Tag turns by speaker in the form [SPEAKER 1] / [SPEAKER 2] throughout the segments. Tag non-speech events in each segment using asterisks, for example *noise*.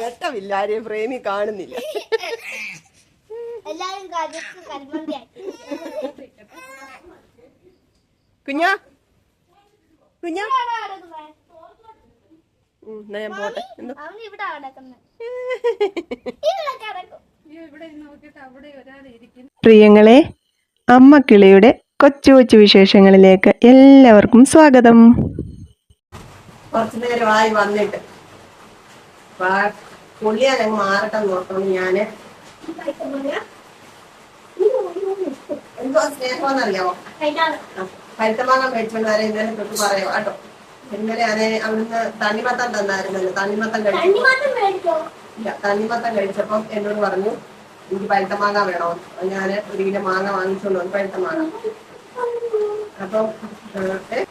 [SPEAKER 1] വെട്ടമില്ല ആരെയും പ്രേമി കാണുന്നില്ല. കുഞ്ഞാ? കുഞ്ഞാ? എന്നാ ഞാൻ പോട്ടെ. എന്തോ? പ്രിയങ്ങളെ അമ്മക്കിളിയുടെ കൊച്ചു കൊച്ചു വിശേഷങ്ങളിലേക്ക് എല്ലാവർക്കും സ്വാഗതം. കുറച്ചു നേരമായി വന്നിട്ട്. പുള്ളിയാൻ അങ്ങ് മാറട്ടെ നോക്കണം ഞാൻ എന്തോ സ്നേഹമെന്നറിയാമോ പഴുത്തമാങ്ങ മേടിച്ചോണ്ട് വരെ ഇന്നലെ തൊട്ട് പറയാം കേട്ടോ. ഇന്നലെ ഞാൻ അവിടുന്ന് തണ്ണിമത്തം തന്നായിരുന്നല്ലോ തണ്ണിമത്തം കഴിച്ചു ഇല്ല തണ്ണിമത്തം കഴിച്ചപ്പം എന്നോട് പറഞ്ഞു എനിക്ക് പഴുത്ത മാങ്ങ വേണോ ഞാൻ ഒരു കിലോ മാങ്ങ വാങ്ങിച്ചോണ്ട് വന്നു പഴുത്ത മാങ്ങ അപ്പം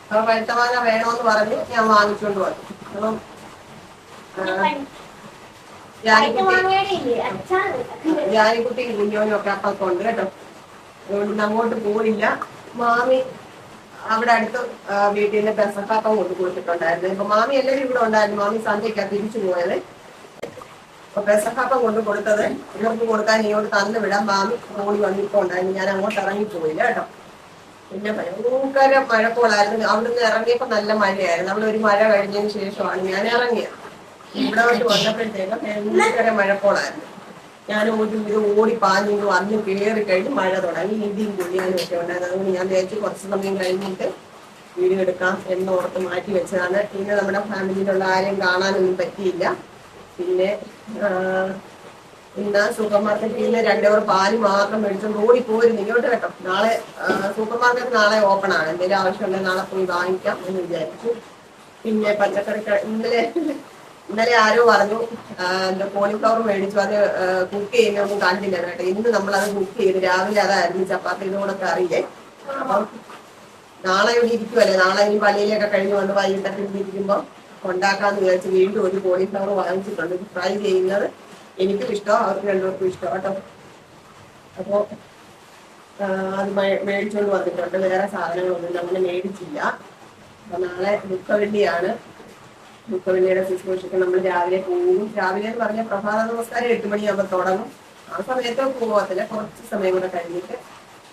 [SPEAKER 1] അപ്പൊ പഴുത്ത മാങ്ങ വേണോന്ന് പറഞ്ഞു ഞാൻ വാങ്ങിച്ചോണ്ട് വന്നു. അപ്പം ജാനിക്കുട്ടി കുഞ്ഞോനും ഒക്കെ അപ്പൊക്കെ ഉണ്ട് കേട്ടോ. അതുകൊണ്ട് അങ്ങോട്ട് പോയില്ല. മാമി അവിടെ അടുത്ത് വീട്ടിൽ നിന്ന് പെസക്കാപ്പം കൊണ്ട് കൊടുത്തിട്ടുണ്ടായിരുന്നു. ഇപ്പൊ മാമി എല്ലാവരും ഇവിടെ ഉണ്ടായിരുന്നു. മാമി സന്ധ്യക്കാ തിരിച്ചു പോയത്. അപ്പൊ പെസക്കാപ്പം കൊണ്ട് കൊടുത്തത് ഇവർക്ക് കൊടുക്കാൻ ഇങ്ങോട്ട് തന്നു വിടാം മാമി ഓടി വന്നിപ്പോ ഉണ്ടായിരുന്നു ഞാൻ അങ്ങോട്ട് ഇറങ്ങി പോയില്ല കേട്ടോ. പിന്നെ ഭയങ്കര മഴക്കോളായിരുന്നു. അവിടുന്ന് ഇറങ്ങിയപ്പോ നല്ല മഴയായിരുന്നു. നമ്മൾ ഒരു മഴ കഴിഞ്ഞതിന് ശേഷമാണ് ഞാൻ ഇറങ്ങിയത്. ഇവിടെ കൊണ്ട് വന്നപ്പോഴത്തേക്കും ഭയങ്കര മഴക്കോളായിരുന്നു. ഞാൻ ഒരു ഇത് ഓടി പാഞ്ഞു വന്ന് കയറി കഴിഞ്ഞ് മഴ തുടങ്ങി. ഇടിയും കുഴിയാനും ഒക്കെ ഉണ്ടായിരുന്നു. അതുകൊണ്ട് ഞാൻ വിചാരിച്ചു കുറച്ച് സമയം കഴിഞ്ഞിട്ട് വീഡിയോ എടുക്കാം എന്നോർത്ത് മാറ്റി വെച്ചതാണ്. പിന്നെ നമ്മുടെ ഫാമിലിയിലുള്ള ആരെയും കാണാനൊന്നും പറ്റിയില്ല. പിന്നെ ഇന്ന് സൂപ്പർ മാർക്കറ്റിൽ നിന്ന് രണ്ടോർ പാൽ മാത്രം മേടിച്ചോണ്ട് ഓടി പോരും ഇങ്ങോട്ട് കേട്ടോ. നാളെ സൂപ്പർ മാർക്കറ്റ് നാളെ ഓപ്പൺ ആണ്. എന്തെങ്കിലും ആവശ്യമുണ്ടെങ്കിൽ നാളെ പോയി വാങ്ങിക്കാം എന്ന് വിചാരിച്ചു. പിന്നെ പച്ചക്കറി ഇന്നലെ ഇന്നലെ ആരോ പറഞ്ഞു എന്താ കോളിഫ്ലവർ മേടിച്ചു. അത് കുക്ക് ചെയ്യുന്നൊന്നും കണ്ടില്ല കേട്ടോ. ഇന്ന് നമ്മൾ അത് കുക്ക് ചെയ്ത് രാവിലെ അതായിരുന്നു ചപ്പാത്തിയുടെ കൂടെ കറിയേ അപ്പം നാളെ ഇവിടെ ഇരിക്കുമല്ലേ നാളെ ഇനി പള്ളിയിലൊക്കെ കഴിഞ്ഞ് വന്ന് വൈകിട്ടൊക്കെ ഇരിക്കുമ്പോ ഉണ്ടാക്കാന്ന് വിചാരിച്ച് വീണ്ടും ഒരു കോളിഫ്ലവർ വാങ്ങിച്ചിട്ടുണ്ട്. ഫ്രൈ ചെയ്യുന്നത് എനിക്കും ഇഷ്ടമാണ് അവർക്ക് രണ്ടുപേർക്കും ഇഷ്ടം കേട്ടോ. അപ്പോ ആ, അത് മേടിച്ചോണ്ട് വന്നിട്ടുണ്ട്. വേറെ സാധനങ്ങളൊന്നും അങ്ങനെ മേടിച്ചില്ല. അപ്പൊ നാളെ ദുഃഖവെള്ളിയാണ് ദുഃഖവെള്ളിയുടെ ശുശ്രൂഷയ്ക്ക് നമ്മൾ രാവിലെ പോകും. രാവിലെ എന്ന് പറഞ്ഞ പ്രഭാത നമസ്കാരം എട്ട് മണിയാകുമ്പോൾ തുടങ്ങും. ആ സമയത്ത് പോകത്തില്ല കുറച്ച് സമയം കൂടെ കഴിഞ്ഞിട്ട്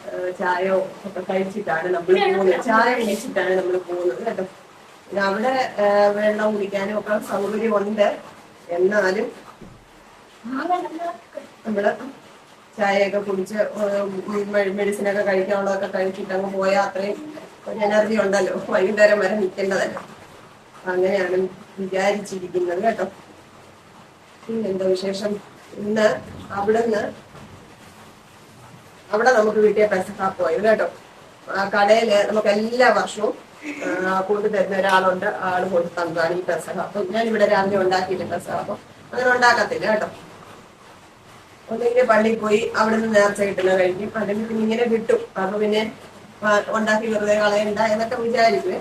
[SPEAKER 1] ആ, ചായ ഒക്കെ കഴിച്ചിട്ടാണ് നമ്മൾ പോകുന്നത്. ചായ കഴിച്ചിട്ടാണ് നമ്മൾ പോകുന്നത് കേട്ടോ. അവിടെ വെള്ളം കുടിക്കാനും ഒക്കെ സൗകര്യമുണ്ട്. എന്നാലും നമ്മൾ ചായയൊക്കെ കുടിച്ച് മെഡിസിൻ ഒക്കെ കഴിക്കാനുള്ളതൊക്കെ കഴിച്ചിട്ട് അങ്ങ് പോയാൽ അത്രയും ഒരു എനർജി ഉണ്ടല്ലോ. വൈകുന്നേരം വരെ നിൽക്കേണ്ടതല്ലോ. അങ്ങനെയാണ് വിചാരിച്ചിരിക്കുന്നത് കേട്ടോ. പിന്നെന്താ വിശേഷം? ഇന്ന് അവിടുന്ന് അവിടെ നമുക്ക് കിട്ടിയ പെസഹ പോയത് കേട്ടോ. കടയിൽ നമുക്ക് എല്ലാ വർഷവും കൊണ്ടു തരുന്ന ഒരാളുണ്ട്. ആൾ കൊണ്ടു തന്നതാണ് ഈ പെസഹ. അപ്പൊ ഞാൻ ഇവിടെ രാവിലെ ഉണ്ടാക്കിയില്ല പെസഹ. അപ്പൊ അങ്ങനെ ഉണ്ടാക്കത്തില്ല കേട്ടോ. ഒന്നെങ്കിൽ പള്ളി പോയി അവിടുന്ന് നിന്ന് നേർച്ച കിട്ടുന്ന കഴിക്കും അല്ലെങ്കിൽ പിന്നെ ഇങ്ങനെ കിട്ടും അപ്പൊ പിന്നെ ഉണ്ടാക്കി വെറുതെ കളയണ്ട എന്നൊക്കെ വിചാരിക്കുവേ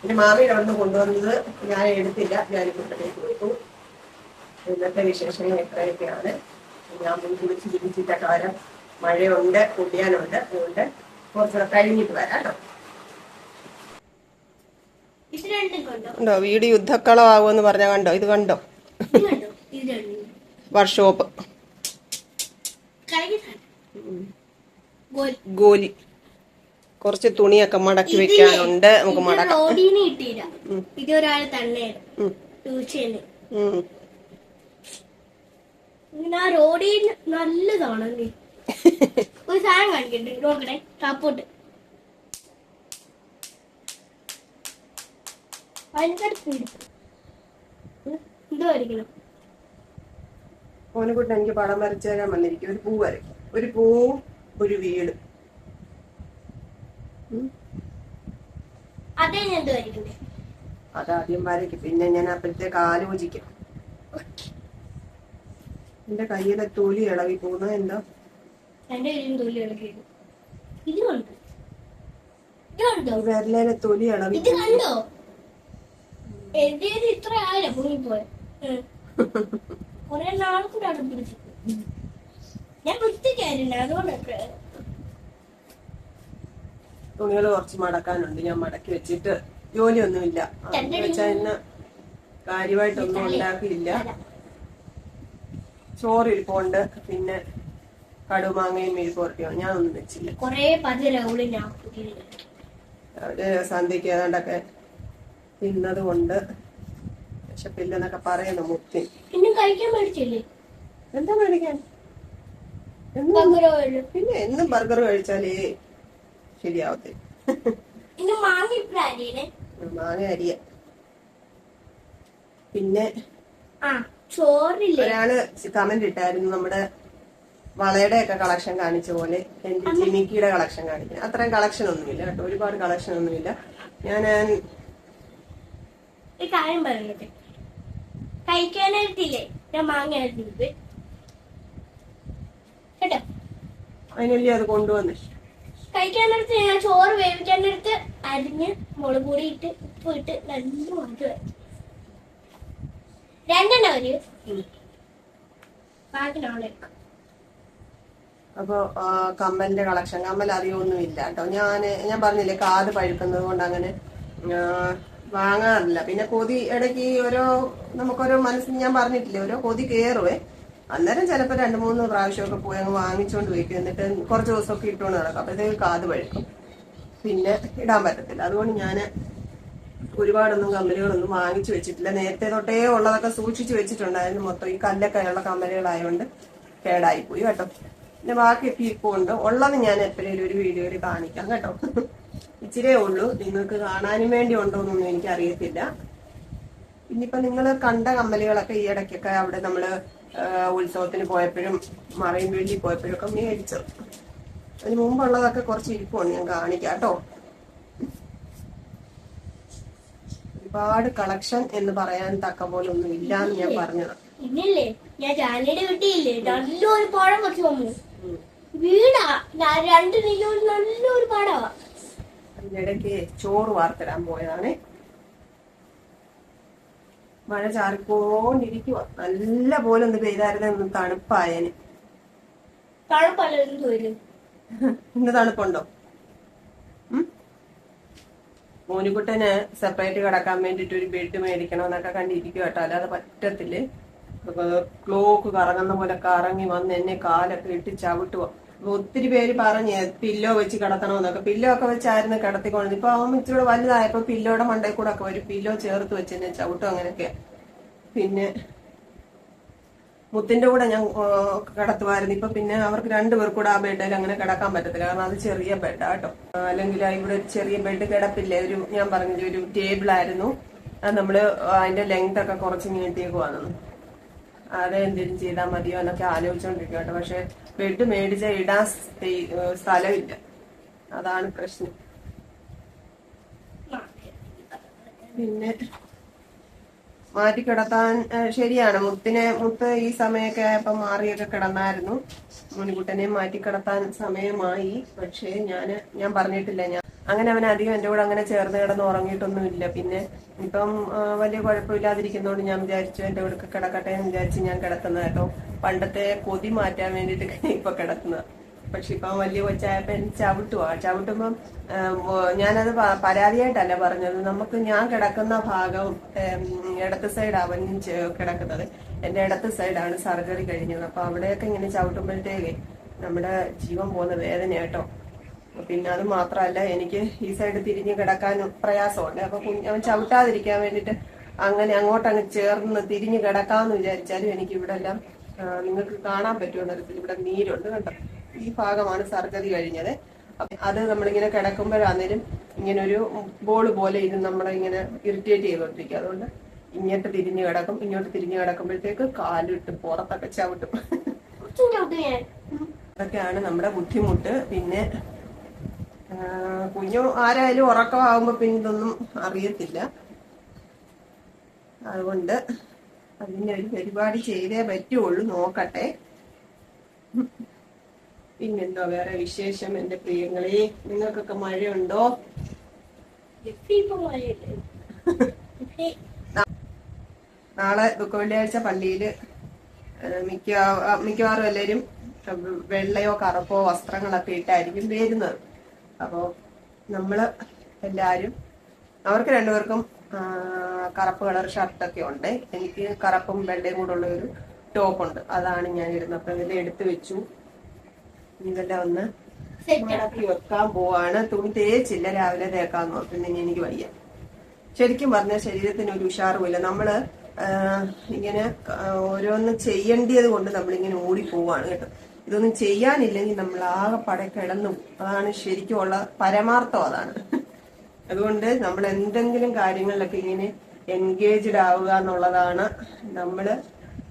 [SPEAKER 1] പിന്നെ മാറി അവിടുന്ന് കൊണ്ടുവന്നത് ഞാൻ എടുത്തില്ല. ഞാൻ കുട്ടലേക്ക് കൊടുത്തു ഇന്നത്തെ വിശേഷങ്ങൾ ഇത്രയൊക്കെയാണ്. ഞാൻ മുൻ കുളിച്ച് ജീവിച്ചിട്ട വരാം മഴയുണ്ട് കുടിയാനുണ്ട് അതുകൊണ്ട് കുറച്ചുകൂടെ കഴിഞ്ഞിട്ട് വരാം കേട്ടോ.
[SPEAKER 2] കണ്ടോ?
[SPEAKER 1] വീട് യുദ്ധക്കളമാകുമെന്ന് പറഞ്ഞ കണ്ടോ? ഇത് കണ്ടോ? വർക്ക്ഷോപ്പ്
[SPEAKER 2] കഴിഞ്ഞ ഗോൽ
[SPEAKER 1] ഗോലി. കുറച്ച് തുണിയൊക്കെ മടക്കി വെക്കാനുണ്ട്. നമുക്ക് മടക്കാം.
[SPEAKER 2] റോഡീന് കിട്ടിയില്ല. ഇത് ഒരാൾ തന്നെ
[SPEAKER 1] ഉം.
[SPEAKER 2] ട്യൂഷന്. ഇങ്ങനെ ആ റോഡിൽ നല്ലതാണ് ഒരു സാധനം കാണിക്കട്ടെ? നോക്കട്ടെ. കാപ്പോട്ട് ഭയങ്കര എന്തോ വരയ്ക്കണം
[SPEAKER 1] ഓനെക്കുട്ടി എനിക്ക് പടം വരച്ചു തരാൻ വന്നിരിക്കും ഒരു പൂ വരയ്ക്കും. ഒരു പൂവും ഒരു വീട്. അതാദ്യം വരയ്ക്കും. പിന്നെ ഞാൻ അപ്പോഴത്തേക്ക് ആലോചിക്കും എന്റെ കയ്യിലെ തൊലി ഇളകി പോകുന്നത് എന്താ?
[SPEAKER 2] എന്റെ കയ്യിലും തൊലി ഇളക്കിയത് ഇത് കണ്ടോ? ഇത് കണ്ടോ?
[SPEAKER 1] ഈ വിരലിലെ തൊലി ഇളകി
[SPEAKER 2] ഇത് കണ്ടോ? എഴുതിയത് ഇത്ര ആയില്ല പൊങ്ങിപ്പോയ *laughs* കൊറേ നാൾ കൂടെ അടുപ്പിടിച്ചു പിടിച്ചു ഞാൻ വൃത്തിക്കായിരുന്നു അതുകൊണ്ട്
[SPEAKER 1] തുണികൾ കുറച്ച് മടക്കാനുണ്ട്. ഞാൻ മടക്കി വെച്ചിട്ട് ജോലി ഒന്നുമില്ല ഇന്ന് കാര്യമായിട്ടൊന്നും ഉണ്ടാക്കിയില്ല. ചോറ് ഇരിപ്പുണ്ട്. പിന്നെ കടുമാങ്ങയും മെഴുക്കുവരട്ടിയോ ഞാനൊന്നും വെച്ചില്ല.
[SPEAKER 2] ഒന്നും വെച്ചില്ല ഞാൻ
[SPEAKER 1] അവർ സന്ധ്യക്ക് ഏതാണ്ടൊക്കെ തിന്നത് കൊണ്ട് വിശപ്പില്ലെന്നൊക്കെ പറയുന്നു മുത്തി എന്താ മേടിക്കാൻ? പിന്നെ എന്നും ബർഗർ കഴിച്ചാലേ ശരിയാവത്തില്ല
[SPEAKER 2] മാങ്ങ
[SPEAKER 1] അരിയ. പിന്നെ ഒരാൾ കമന്റ് ഇട്ടായിരുന്നു നമ്മുടെ വളയുടെ ഒക്കെ കളക്ഷൻ കാണിച്ച പോലെ എന്റെ ജിമിക്കിയുടെ കളക്ഷൻ കാണിക്കുന്നത് അത്രയും കളക്ഷൻ ഒന്നുമില്ല കേട്ടോ ഒരുപാട് കളക്ഷൻ ഒന്നുമില്ല. ഞാൻ
[SPEAKER 2] കാര്യം പറഞ്ഞത് കഴിക്കാനായിട്ടില്ലേ? ഞാൻ മാങ്ങ കേട്ടോ.
[SPEAKER 1] അതിനല്ലേ അത് കൊണ്ടുവന്ന്?
[SPEAKER 2] കഴിക്കാനടുത്ത് ഞാൻ ചോറ് വേവിക്കാനടുത്ത് അരിഞ്ഞ് മുളക് പൊടി ഇട്ട് ഉപ്പ് ഇട്ട് നല്ല മാറ്റുക രണ്ടെണ്ണം ഒരു. ബാക്കി
[SPEAKER 1] അപ്പൊ കമ്മലിന്റെ കളക്ഷൻ. കമ്മൽ അറിയൊന്നുമില്ല കേട്ടോ. ഞാൻ ഞാൻ പറഞ്ഞില്ലേ കാത് പഴുക്കുന്നത് കൊണ്ട് അങ്ങനെ വാങ്ങാറില്ല. പിന്നെ കൊതി ഇടയ്ക്ക് ഓരോ നമുക്കൊരു മനസ്സിൽ ഞാൻ പറഞ്ഞിട്ടില്ലേ ഓരോ കൊതി കയറുവേ അന്നേരം ചിലപ്പോൾ രണ്ട് മൂന്ന് പ്രാവശ്യമൊക്കെ പോയി അങ്ങ് വാങ്ങിച്ചുകൊണ്ട് വയ്ക്കും എന്നിട്ട് കുറച്ച് ദിവസമൊക്കെ ഇട്ടുകൊണ്ട് നടക്കും. അപ്പോഴത്തേക്ക് കാത് പഴുക്കും. പിന്നെ ഇടാൻ പറ്റത്തില്ല. അതുകൊണ്ട് ഞാൻ ഒരുപാടൊന്നും കമ്പനികളൊന്നും വാങ്ങിച്ചു വെച്ചിട്ടില്ല. നേരത്തെ തൊട്ടേ ഉള്ളതൊക്കെ സൂക്ഷിച്ചു വെച്ചിട്ടുണ്ടായിരുന്നു. മൊത്തം ഈ കല്ലൊക്കെ ഉള്ള കമ്പനികളായതുകൊണ്ട് കേടായി പോയി കേട്ടോ. പിന്നെ ബാക്കിയൊക്കെ ഉണ്ട്. ഉള്ളത് ഞാൻ എപ്പോഴേലും ഒരു വീഡിയോയിൽ കാണിക്കാം കേട്ടോ. ഇച്ചിരേ ഉള്ളൂ. നിങ്ങൾക്ക് കാണാനും വേണ്ടി ഉണ്ടോ എന്നൊന്നും എനിക്ക് അറിയത്തില്ല ഇനിയിപ്പോ നിങ്ങൾ കണ്ട കമ്പനികളൊക്കെ ഈ ഇടയ്ക്കൊക്കെ അവിടെ നമ്മൾ ആ, ഉത്സവത്തിന് പോയപ്പോഴും മറയും വേണ്ടി പോയപ്പോഴും ഒക്കെ മേടിച്ചത് അതിന് മുമ്പുള്ളതൊക്കെ കുറച്ച് ഇരിപ്പുണ്ട് ഞാൻ കാണിക്കാം കേട്ടോ. ഒരുപാട് കളക്ഷൻ എന്ന് പറയാൻ തക്ക പോലെ ഒന്നും ഇല്ല എന്ന് ഞാൻ പറഞ്ഞത്.
[SPEAKER 2] ഇന്നില്ലേ ഞാൻ ജാനിയുടെ വീട്ടിലില്ലേ നല്ലൊരു വന്നു. വീടാ ഞാൻ രണ്ട് നല്ലൊരു പടവാ
[SPEAKER 1] അതിനിടയ്ക്ക് ചോറ് വാർത്തിടാൻ പോയതാണ്. മഴ ചാറിക്കോണ്ടിരിക്കുക നല്ല പോലെ ഒന്ന് പെയ്തായിരുന്നു തണുപ്പായന്. ഇന്ന് തണുപ്പുണ്ടോ? മോനിക്കുട്ടനെ സെപ്പറേറ്റ് കിടക്കാൻ വേണ്ടിട്ട് ഒരു ബെഡ് മേടിക്കണമെന്നൊക്കെ കണ്ടിരിക്കും കേട്ടോ. അല്ലാതെ പറ്റത്തില്ലേ? ക്ലോക്ക് കറങ്ങുന്ന പോലെ കറങ്ങി വന്ന് എന്നെ കാലൊക്കെ ഇട്ട് ചവിട്ടുക അപ്പൊ ഒത്തിരി പേര് പറഞ്ഞ് പില്ലോ വെച്ച് കിടത്തണമെന്നൊക്കെ. പില്ലോ ഒക്കെ വെച്ചായിരുന്നു കിടത്തിക്കൊണ്ടത് ഇപ്പൊ അവൻ ഇച്ചിരി വലുതായപ്പോ പില്ലോടെ മണ്ടയിൽ കൂടെ ഒക്കെ ഒരു പില്ലോ ചേർത്ത് വെച്ച് എന്നെ ചവിട്ടും അങ്ങനെയൊക്കെ. പിന്നെ മുത്തിന്റെ കൂടെ ഞാൻ കിടത്തുമായിരുന്നു. ഇപ്പൊ പിന്നെ അവർക്ക് രണ്ടുപേർ കൂടെ ആ ബെഡിൽ അങ്ങനെ കിടക്കാൻ പറ്റത്തില്ല. കാരണം അത് ചെറിയ ബെഡാ കേട്ടോ അല്ലെങ്കിൽ ഇവിടെ ഒരു ചെറിയ ബെഡ് കിടപ്പില്ലേ? ഒരു ഞാൻ പറഞ്ഞ ഒരു ടേബിൾ ആയിരുന്നു അത് നമ്മൾ അതിന്റെ ലെങ്ത് ഒക്കെ കുറച്ച് നീട്ടിയേക്കുവാന്നു അത് എന്തെങ്കിലും ചെയ്താൽ മതിയോ എന്നൊക്കെ ആലോചിച്ചോണ്ടിരിക്കും കേട്ടോ. പക്ഷെ ബെഡ് മേടിച്ച ഇടാൻ സ്ഥലമില്ല. അതാണ് പ്രശ്നം. പിന്നെ മാറ്റി കിടത്താൻ ശരിയാണ്. മുത്തിനെ മുത്ത് ഈ സമയമൊക്കെ ആയപ്പോ മാറിയൊക്കെ കിടന്നായിരുന്നു. മുൻകുട്ടനെ മാറ്റി കിടത്താൻ സമയമായി. പക്ഷേ ഞാൻ ഞാൻ പറഞ്ഞിട്ടില്ല ഞാൻ അങ്ങനെ അവൻ അധികം എന്റെ കൂടെ അങ്ങനെ ചേർന്ന് കിടന്ന് ഉറങ്ങിയിട്ടൊന്നുമില്ല പിന്നെ ഇപ്പം വലിയ കുഴപ്പമില്ലാതിരിക്കുന്നതുകൊണ്ട് ഞാൻ വിചാരിച്ചു എന്റെ കൂടെ കിടക്കട്ടെ എന്ന് വിചാരിച്ച് ഞാൻ കിടക്കുന്നത് കേട്ടോ. പണ്ടത്തെ കൊതി മാറ്റാൻ വേണ്ടിട്ട് *laughs* ഇപ്പൊ കിടക്കുന്നത് പക്ഷെ ഇപ്പൊ വലിയ കൊച്ചായപ്പോ എനിക്ക് ചവിട്ടുവാ. ചവിട്ടുമ്പം ഞാനത് പരാതിയായിട്ടല്ല പറഞ്ഞത്. നമുക്ക് ഞാൻ കിടക്കുന്ന ഭാഗം ഇടത്ത് സൈഡ് അവൻ കിടക്കുന്നത്. എന്റെ ഇടത്ത് സൈഡാണ് സർജറി കഴിഞ്ഞത്. അപ്പൊ അവിടെയൊക്കെ ഇങ്ങനെ ചവിട്ടുമ്പോഴത്തേക്ക് നമ്മുടെ ജീവൻ പോകുന്ന വേദന കേട്ടോ. പിന്നെ അത് മാത്രമല്ല എനിക്ക് ഈ സൈഡ് തിരിഞ്ഞ് കിടക്കാനും പ്രയാസമുണ്ട്. അപ്പൊ അവൻ ചവിട്ടാതിരിക്കാൻ വേണ്ടിട്ട് അങ്ങനെ അങ്ങോട്ടങ്ങ് ചേർന്ന് തിരിഞ്ഞ് കിടക്കാന്ന് വിചാരിച്ചാലും എനിക്ക് ഇവിടെ എല്ലാം നിങ്ങൾക്ക് കാണാൻ പറ്റുമോ തരത്തിൽ ഇവിടെ നീരുണ്ട് കേട്ടോ. ഈ ഭാഗമാണ് സർജറി കഴിഞ്ഞത്. അത് നമ്മളിങ്ങനെ കിടക്കുമ്പോഴാന്നേലും ഇങ്ങനെ ഒരു ബോൾ പോലെ ഇത് നമ്മളെ ഇങ്ങനെ ഇറിറ്റേറ്റ് ചെയ്തോണ്ടിരിക്കും അതുകൊണ്ട് ഇങ്ങോട്ട് തിരിഞ്ഞു കിടക്കും ഇങ്ങോട്ട് തിരിഞ്ഞു കിടക്കുമ്പോഴത്തേക്ക് കാലിട്ട് പുറത്തൊക്കെ ചവിട്ടും. അതൊക്കെയാണ് നമ്മുടെ ബുദ്ധിമുട്ട്. പിന്നെ കുഞ്ഞു ആരായാലും ഉറക്കമാകുമ്പോ പിന്നെ ഇതൊന്നും അറിയത്തില്ല. അതുകൊണ്ട് അതിന്റെ ഒരു പരിപാടി ചെയ്തേ പറ്റുള്ളൂ നോക്കട്ടെ. പിന്നെന്തോ വേറെ വിശേഷം? എന്റെ പ്രിയങ്ങളെ നിങ്ങൾക്കൊക്കെ മഴയുണ്ടോ? നാളെ ദുഃഖ വെള്ളിയാഴ്ച പള്ളിയിൽ മിക്ക മിക്കവാറും എല്ലാവരും വെള്ളയോ കറുപ്പോ വസ്ത്രങ്ങളൊക്കെ ഇട്ടായിരിക്കും വരുന്നത്. അപ്പോ നമ്മൾ എല്ലാരും അവർക്ക് രണ്ടുപേർക്കും കറുപ്പ് കളർ ഷർട്ടൊക്കെ ഉണ്ട്. എനിക്ക് കറുപ്പും വെള്ളയും കൂടെ ഉള്ള ഒരു ടോപ്പ് ഉണ്ട്. അതാണ് ഞാൻ ഇടുന്നത് അപ്പൊ ഇതെല്ലാം എടുത്തു വെച്ചു. ഇതെല്ലാം ഒന്ന് മടക്കി വെക്കാൻ പോവാണ്. തുണി തേച്ചില്ല. രാവിലെ തേക്കാന്ന് ഇനി എനിക്ക് വയ്യ. ശരിക്കും പറഞ്ഞ ശരീരത്തിന് ഒരു ഉഷാറുമില്ല. നമ്മൾ ഇങ്ങനെ ഓരോന്ന് ചെയ്യേണ്ടത് കൊണ്ട് നമ്മളിങ്ങനെ ഓടി പോവാണ് കേട്ടോ. ഇതൊന്നും ചെയ്യാനില്ലെങ്കിൽ നമ്മൾ ആകെ പട കിടന്നു. അതാണ് ശരിക്കും ഉള്ള പരമാർത്ഥം അതാണ്. അതുകൊണ്ട് നമ്മൾ എന്തെങ്കിലും കാര്യങ്ങളിലൊക്കെ ഇങ്ങനെ എൻഗേജ്ഡ് ആവുക എന്നുള്ളതാണ് നമ്മൾ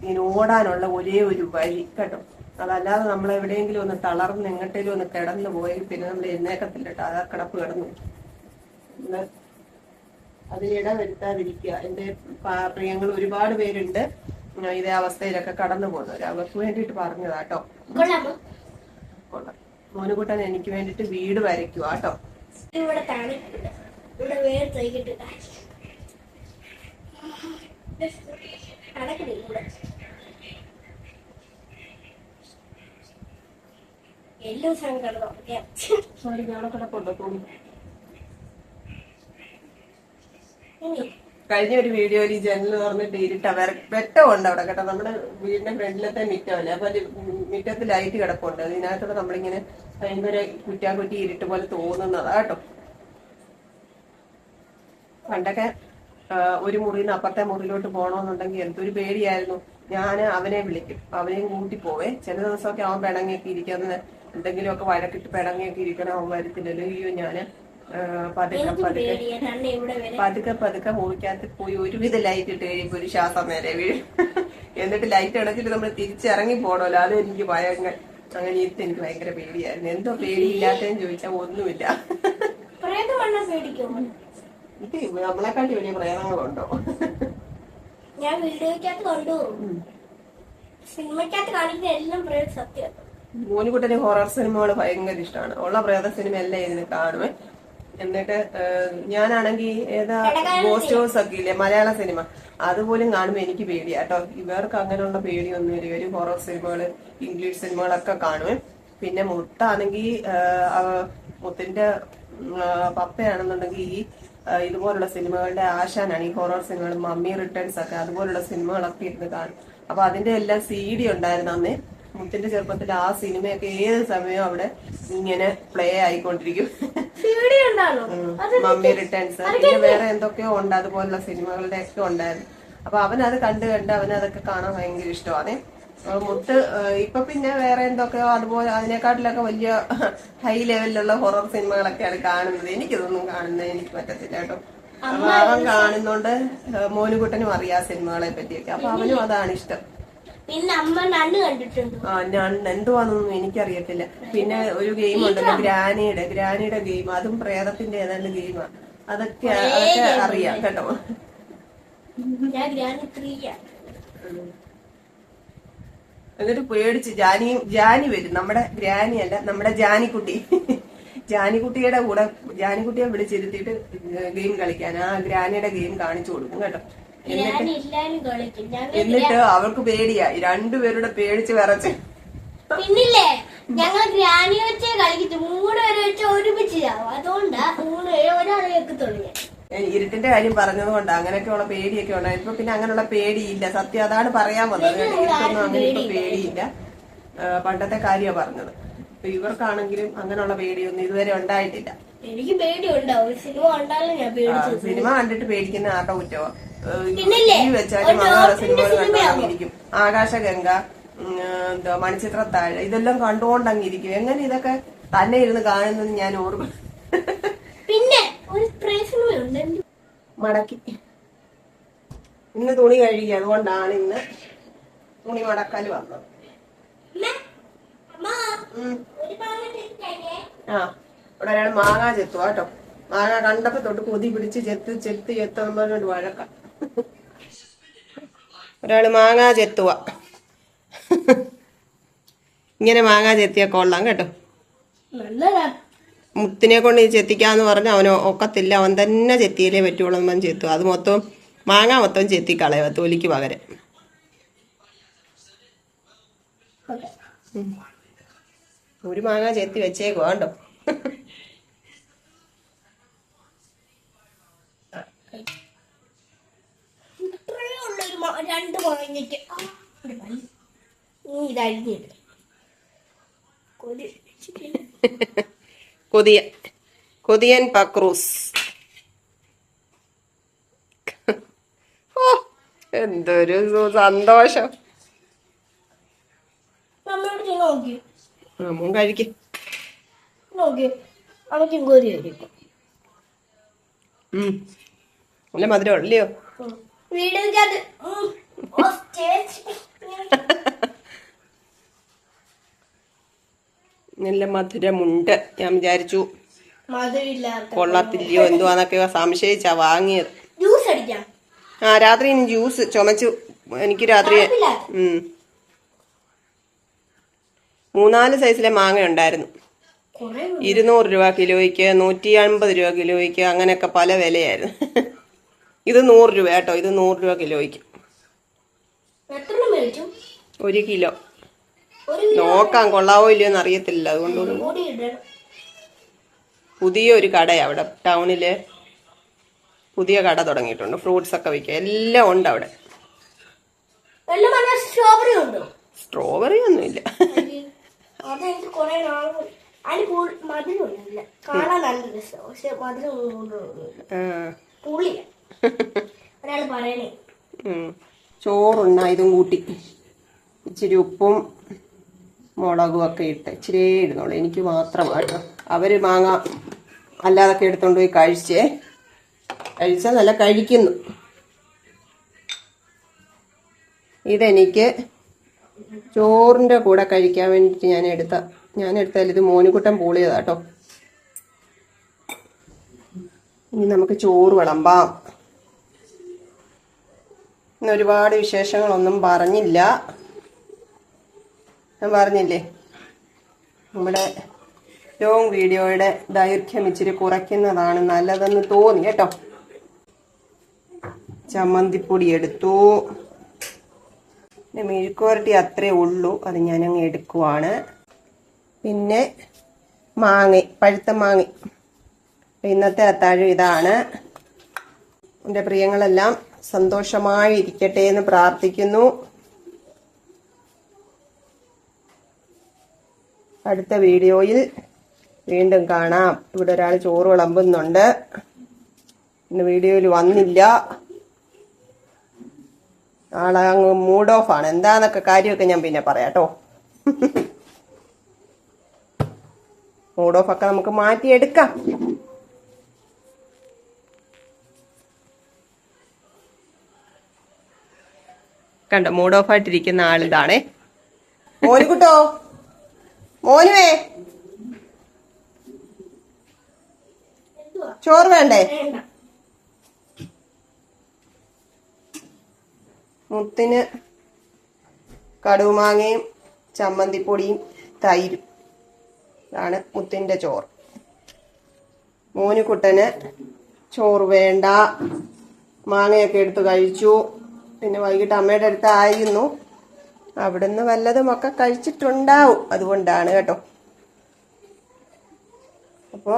[SPEAKER 1] ഇങ്ങനെ ഓടാനുള്ള ഒരേ ഒരു വഴി കേട്ടോ? അതല്ലാതെ നമ്മൾ എവിടെയെങ്കിലും ഒന്ന് തളർന്ന് എങ്ങോട്ടേലും ഒന്ന് കിടന്നു പോയി പിന്നെ നമ്മൾ എന്നേക്കത്തില്ല കേട്ടോ അതാ കിടപ്പ് കിടന്നു. അതിലിട വരുത്താതിരിക്കുക. എന്റെ പ്രിയങ്ങൾ ഒരുപാട് പേരുണ്ട്. ഇതേ അവസ്ഥയിലൊക്കെ കടന്നു പോകുന്നവർ അവർക്ക് വേണ്ടിട്ട് പറഞ്ഞതാ കേട്ടോ
[SPEAKER 2] മോനുകൂട്ടൻ
[SPEAKER 1] കൊള്ളാം. മോനുകുട്ടൻ എനിക്ക് വേണ്ടിട്ട് വീട് വരയ്ക്കുക കേട്ടോ
[SPEAKER 2] ഇവിടെ തണുപ്പില്ല ഇവിടെ വേറെ ഇവിടെ. എല്ലാ
[SPEAKER 1] കിടപ്പുണ്ടോ
[SPEAKER 2] ഇനി
[SPEAKER 1] കഴിഞ്ഞ ഒരു വീഡിയോയിൽ ഈ ജനൽ തുറന്നിട്ട് ഇരുട്ട വെട്ടമുണ്ട് അവിടെ കേട്ടോ. നമ്മുടെ വീടിന്റെ ഫ്രണ്ടിലത്തെ മിറ്റമല്ലേ? അപ്പൊ മിറ്റത്ത് ലൈറ്റ് കിടപ്പുണ്ട്. അതിനകത്തൂടെ നമ്മളിങ്ങനെ ഭയങ്കര കുറ്റാക്കുറ്റി ഇരുട്ട് പോലെ തോന്നുന്നതാ കേട്ടോ. പണ്ടൊക്കെ ഒരു മുറിയിൽ നിന്ന് അപ്പുറത്തെ മുറിയിലോട്ട് പോകണമെന്നുണ്ടെങ്കിൽ എന്തൊരു പേടിയായിരുന്നു. ഞാൻ അവനെ വിളിക്കും. അവനെയും കൂട്ടി പോവേ. ചില ദിവസമൊക്കെ അവൻ പിണങ്ങിയൊക്കെ ഇരിക്കുന്നത് എന്തെങ്കിലുമൊക്കെ വഴക്കിട്ട് പിണങ്ങിയൊക്കെ ഇരിക്കണം അവൻ വരത്തില്ലല്ലോ അയ്യോ ആ, പതുക്കെ പതുക്കെ പതുക്കെ പതുക്കെ മുറിക്കകത്ത് പോയി ഒരുവിധ ലൈറ്റ് ഇട്ട് കഴിയുമ്പോ ഒരു ശ്വാസം നേരെ വീഴും. എന്നിട്ട് ലൈറ്റ് അടച്ചിട്ട് നമ്മൾ തിരിച്ചിറങ്ങി പോണല്ലോ അത് എനിക്ക് ഭയങ്കര അങ്ങനെ ഇത് എനിക്ക് ഭയങ്കര പേടിയായിരുന്നു. എന്തോ പേടിയില്ലാത്തതെന്ന് ചോദിച്ചാൽ ഒന്നുമില്ല. ഇത് നമ്മളെക്കാട്ടി വലിയ പ്രേതങ്ങളുണ്ടോ?
[SPEAKER 2] ഞാൻ വീഡിയോക്കകത്ത് കണ്ടു സിനിമക്കകത്ത് കാണിക്കുന്ന എല്ലാം പ്രേത സത്യം
[SPEAKER 1] ഹൊറർ സിനിമകൾ ഭയങ്കര ഇഷ്ടമാണ് ഉള്ള പ്രേത സിനിമ എല്ലാം ഇതിന് കാണുമേ എന്നിട്ട് ഞാനാണെങ്കിൽ ഏതാ ഗോസ്റ്റ് ഹൗസ് ഒക്കെ ഇല്ലേ മലയാള സിനിമ. അതുപോലും കാണുമ്പോൾ എനിക്ക് പേടിയാ. കേട്ടോ ഇവർക്ക് അങ്ങനെയുള്ള പേടിയൊന്നുമില്ല. ഇവർ ഹൊറർ സിനിമകൾ ഇംഗ്ലീഷ് സിനിമകളൊക്കെ കാണുവേ പിന്നെ മുത്താണെങ്കിൽ മുത്തിന്റെ പപ്പയാണെന്നുണ്ടെങ്കിൽ ഈ ഇതുപോലുള്ള സിനിമകളുടെ ആശാനാണ്. ഈ ഹൊറർ സിനിമകൾ മമ്മി റിട്ടേൺസ് ഒക്കെ അതുപോലുള്ള സിനിമകളൊക്കെ ഇരുന്ന് കാണും. അപ്പൊ അതിന്റെ എല്ലാം സി ഡി ഉണ്ടായിരുന്നു അന്നേ. മുത്തിന്റെ ചെറുപ്പത്തിൽ ആ സിനിമയൊക്കെ ഏത് സമയവും അവിടെ ഇങ്ങനെ പ്ലേ ആയിക്കൊണ്ടിരിക്കും. മമ്മി റിട്ടേൺസ് പിന്നെ വേറെ എന്തൊക്കെയോ ഉണ്ട്. അതുപോലുള്ള സിനിമകളുടെ ഒക്കെ ഉണ്ടായിരുന്നു. അപ്പൊ അവൻ അത് കണ്ട് കണ്ട് അവന് അതൊക്കെ കാണാൻ ഭയങ്കര ഇഷ്ടമാണ് മുത്ത് ഇപ്പൊ പിന്നെ വേറെ എന്തൊക്കെയോ അതുപോലെ അതിനെക്കാട്ടിലൊക്കെ വലിയ ഹൈ ലെവലിലുള്ള ഹൊറർ സിനിമകളൊക്കെയാണ് കാണുന്നത്. എനിക്കിതൊന്നും കാണുന്നത് എനിക്ക് പറ്റത്തില്ല കേട്ടോ. അപ്പൊ അവൻ കാണുന്നോണ്ട് മോനുകുട്ടനും അറിയാം സിനിമകളെ പറ്റിയൊക്കെ. അപ്പൊ അവനും അതാണ് ഇഷ്ടം.
[SPEAKER 2] പിന്നെ അമ്മ നണ്ട് കണ്ടിട്ടുണ്ട്?
[SPEAKER 1] ആ എനിക്കറിയത്തില്ല. പിന്നെ ഒരു ഗെയിം ഉണ്ടല്ലോ ഗ്രാനിയുടെ ഗ്രാനിയുടെ ഗെയിം. അതും പ്രേതത്തിന്റെ ഏതാണ്ട് ഗെയിമാ. അതൊക്കെ അതൊക്കെ അറിയാം കേട്ടോ.
[SPEAKER 2] ഞാൻ ഗ്രാനി ത്രീയാ.
[SPEAKER 1] എന്നിട്ട് പേടിച്ച് ജാനി ജാനി വരും. നമ്മുടെ ഗ്രാനി അല്ല നമ്മുടെ ജാനിക്കുട്ടി. ജാനിക്കുട്ടിയുടെ കൂടെ ജാനിക്കുട്ടിയെ വിളിച്ചിരുത്തിയിട്ട് ഗെയിം കളിക്കാൻ. ആ ഗ്രാനിയുടെ ഗെയിം കാണിച്ചു കൊടുക്കും കേട്ടോ. എന്നിട്ട് അവൾക്ക് പേടിയാ. രണ്ടുപേരുടെ പേടിച്ച് വിറച്ച്.
[SPEAKER 2] പിന്നില്ലേ? ഞങ്ങൾ ഗ്രാനി വെച്ചേ കളിക്കത്തു മൂന്ന് പേര് വെച്ച് ഒരുമിച്ച് അതുകൊണ്ടാ മൂന്ന് പേര് ഒരാളെ വെക്കത്തുള്ളൂ
[SPEAKER 1] ഇരുട്ടിന്റെ കാര്യം പറഞ്ഞത് കൊണ്ട് അങ്ങനെയൊക്കെയുള്ള പേടിയൊക്കെ ഉണ്ട് ഇപ്പൊ പിന്നെ അങ്ങനെയുള്ള പേടിയില്ല. സത്യം അതാണ് പറയാൻ വന്നത്. കേട്ടോ. ഇരുട്ടൊന്നും അങ്ങനെ ഇപ്പൊ പേടിയില്ല. പണ്ടത്തെ കാര്യമാണ് പറഞ്ഞത്. ഇപ്പൊ ഇവർക്കാണെങ്കിലും അങ്ങനെയുള്ള പേടിയൊന്നും ഇതുവരെ ഉണ്ടായിട്ടില്ല.
[SPEAKER 2] എനിക്ക് പേടിയുണ്ടാവും സിനിമ കണ്ടാലും ഞാൻ പേടിച്ചു
[SPEAKER 1] സിനിമ കണ്ടിട്ട് പേടിക്കുന്ന ആരുടെ കുറ്റോ
[SPEAKER 2] പിന്നില്ലേ?
[SPEAKER 1] ടി വി വെച്ചാലും അങ്ങനെയുള്ള സിനിമകൾ കണ്ടോണ്ടിരിക്കും ആകാശഗംഗ എന്തോ മണിച്ചിത്ര മണിച്ചിത്രത്താഴ് ഇതെല്ലാം കണ്ടുകൊണ്ടങ്ങിരിക്കും എങ്ങനെ ഇതൊക്കെ തന്നെ ഇരുന്ന് കാണുന്നത് ഞാൻ ഓർമ്മ
[SPEAKER 2] പിന്നെ ഒരു
[SPEAKER 1] മടക്കി. ഇന്ന് തുണി കഴുകി. അതുകൊണ്ടാണ് ഇന്ന് തുണി മടക്കാൻ വന്നത്. ആ. ഇവിടെ ഒരാൾ മാങ്ങ ചെത്തുക കേട്ടോ. മാങ്ങ കണ്ടപ്പോ തൊട്ട് കൊതി പിടിച്ച് ചെത്ത് ചെത്ത് ചെത്തെന്ന് പറഞ്ഞിട്ട് വഴക്ക. ഒരാൾ മാങ്ങ ചെത്തുക ഇങ്ങനെ മാങ്ങ ചെത്തിയ കൊള്ളാം കേട്ടോ. മുത്തിനെ കൊണ്ട് ചെത്തിക്കാന്ന് പറഞ്ഞ അവന് ഒക്കത്തില്ല. അവൻ തന്നെ ചെത്തിയിലേ പറ്റുള്ളൂ അവൻ ചെത്തു അത് മൊത്തം മാങ്ങ മൊത്തം ചെത്തി കളയുക തൊലിക്ക് പകരം. ഒരു മാങ്ങ ചെത്തി വെച്ചേക്കുവാ കണ്ടോ
[SPEAKER 2] രണ്ട് മുളഞ്ഞിട്ട് ഒരു പല്ല്. നീ ഇതരിഞ്ഞിട്ട് കൊതി വെച്ചിട്ടില്ല.
[SPEAKER 1] കൊതിയൻ പക്രൂസ്. ഓ എന്തൊരു സന്തോഷം. അമ്മ കഴിക്കും.
[SPEAKER 2] നോക്കി. അമ്മയ്ക്കും കൊതി വരും
[SPEAKER 1] നല്ല മധുരം
[SPEAKER 2] ചേച്ചി.
[SPEAKER 1] നല്ല മധുരമുണ്ട്. ഞാൻ വിചാരിച്ചു കൊള്ളത്തില്ലയോ എന്തുവാന്നൊക്കെ സംശയിച്ചാ വാങ്ങിയത്.
[SPEAKER 2] ജ്യൂസ് അടിക്കാം.
[SPEAKER 1] ആ രാത്രി ഇനി ജ്യൂസ് ചുമച്ചു. എനിക്ക് രാത്രി. മൂന്നാൽ സൈസിലെ മാങ്ങ ഉണ്ടായിരുന്നു. ഇരുന്നൂറ് രൂപ കിലോയ്ക്ക് നൂറ്റി അൻപത് രൂപ കിലോയ്ക്ക് അങ്ങനെയൊക്കെ പല വിലയായിരുന്നു. ഇത് നൂറ് രൂപ കേട്ടോ. ഇത് നൂറ് രൂപ കിലോയ്ക്ക്. ഒരു കിലോ. നോക്കാം കൊള്ളാവോ ഇല്ലയോ എന്ന് അറിയത്തില്ല. അതുകൊണ്ട് പുതിയ ഒരു കടയാണ് അവിടെ ടൗണിൽ. പുതിയ കട തുടങ്ങിയിട്ടുണ്ട്. ഫ്രൂട്ട്സ് ഒക്കെ വിൽക്കുക. എല്ലാം ഉണ്ട് അവിടെ.
[SPEAKER 2] സ്ട്രോബെറി
[SPEAKER 1] ഇല്ല ഒന്നുമില്ല.
[SPEAKER 2] കാണാൻ നല്ല രസം. പക്ഷെ മധുരം
[SPEAKER 1] ചോറുണ്ണ ഇതും കൂട്ടി. ഇച്ചിരി ഉപ്പും മുളകും ഒക്കെ ഇട്ട് ഇച്ചിരി ഇടുന്നുള്ളൂ. എനിക്ക് മാത്രമാട്ടോ അവർ മാങ്ങ അല്ലാതൊക്കെ എടുത്തോണ്ട് പോയി കഴിച്ചേ. കഴിച്ചാൽ നല്ല കഴിക്കുന്നു. ഇതെനിക്ക് ചോറിന്റെ കൂടെ കഴിക്കാൻ വേണ്ടിയിട്ട് ഞാൻ എടുത്ത ഞാൻ എടുത്താൽ ഇത് മോനുകുട്ടൻ പൂളിയതാട്ടോ ഇനി നമുക്ക് ചോറ് വിളമ്പാം. ഇന്ന് ഒരുപാട് വിശേഷങ്ങളൊന്നും പറഞ്ഞില്ല. ഞാൻ പറഞ്ഞില്ലേ? നമ്മുടെ ലോങ് വീഡിയോയുടെ ദൈർഘ്യം ഇച്ചിരി കുറയ്ക്കുന്നതാണ് നല്ലതെന്ന് തോന്നി കേട്ടോ. ചമ്മന്തിപ്പൊടി എടുത്തു. പിന്നെ മെഴുക്കുവരട്ടി അത്രേ ഉള്ളൂ അത് ഞാനങ്ങ് എടുക്കുവാണ്. പിന്നെ മാങ്ങ പഴുത്ത മാങ്ങ. ഇന്നത്തെ അത്താഴം ഇതാണ്. എന്റെ പ്രിയങ്ങളെല്ലാം സന്തോഷമായി ഇരിക്കട്ടെ എന്ന് പ്രാർത്ഥിക്കുന്നു. അടുത്ത വീഡിയോയിൽ വീണ്ടും കാണാം. ഇവിടെ ഒരാൾ ചോറ് വിളമ്പുന്നുണ്ട്. ഇന്ന് വീഡിയോയിൽ വന്നില്ല. ആളെ അങ്ങ് മൂഡ് ഓഫ് ആണ്. എന്താന്നൊക്കെ കാര്യമൊക്കെ ഞാൻ പിന്നെ പറയാട്ടോ മൂഡ് ഓഫ് ഒക്കെ നമുക്ക് മാറ്റിയെടുക്കാം. കണ്ടോ മൂഡ് ഓഫ് ആയിട്ടിരിക്കുന്ന ആളിതാണേ. മോനുകുട്ടോ? മോനുവേ?
[SPEAKER 2] എന്തുവാ
[SPEAKER 1] ചോറ് വേണ്ട? മുത്തിന് കടുമാങ്ങയും ചമ്മന്തിപ്പൊടിയും തൈരും ഇതാണ് മുത്തിന്റെ ചോറ്. മോനുകുട്ടന് ചോറ് വേണ്ട. മാങ്ങയൊക്കെ എടുത്ത് കഴിച്ചു. പിന്നെ വൈകിട്ട് അമ്മയുടെ അടുത്ത് ആയിരുന്നു. അവിടുന്ന് വല്ലതുമൊക്കെ കഴിച്ചിട്ടുണ്ടാവും. അതുകൊണ്ടാണ് കേട്ടോ. അപ്പോൾ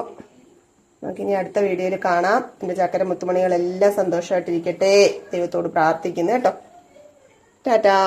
[SPEAKER 1] നമുക്കിനി അടുത്ത വീഡിയോയിൽ കാണാം. എന്റെ ചക്കര മുത്തുമണികളെല്ലാം സന്തോഷമായിട്ടിരിക്കട്ടെ. ദൈവത്തോട് പ്രാർത്ഥിക്കുന്നു കേട്ടോ. ടാറ്റാ.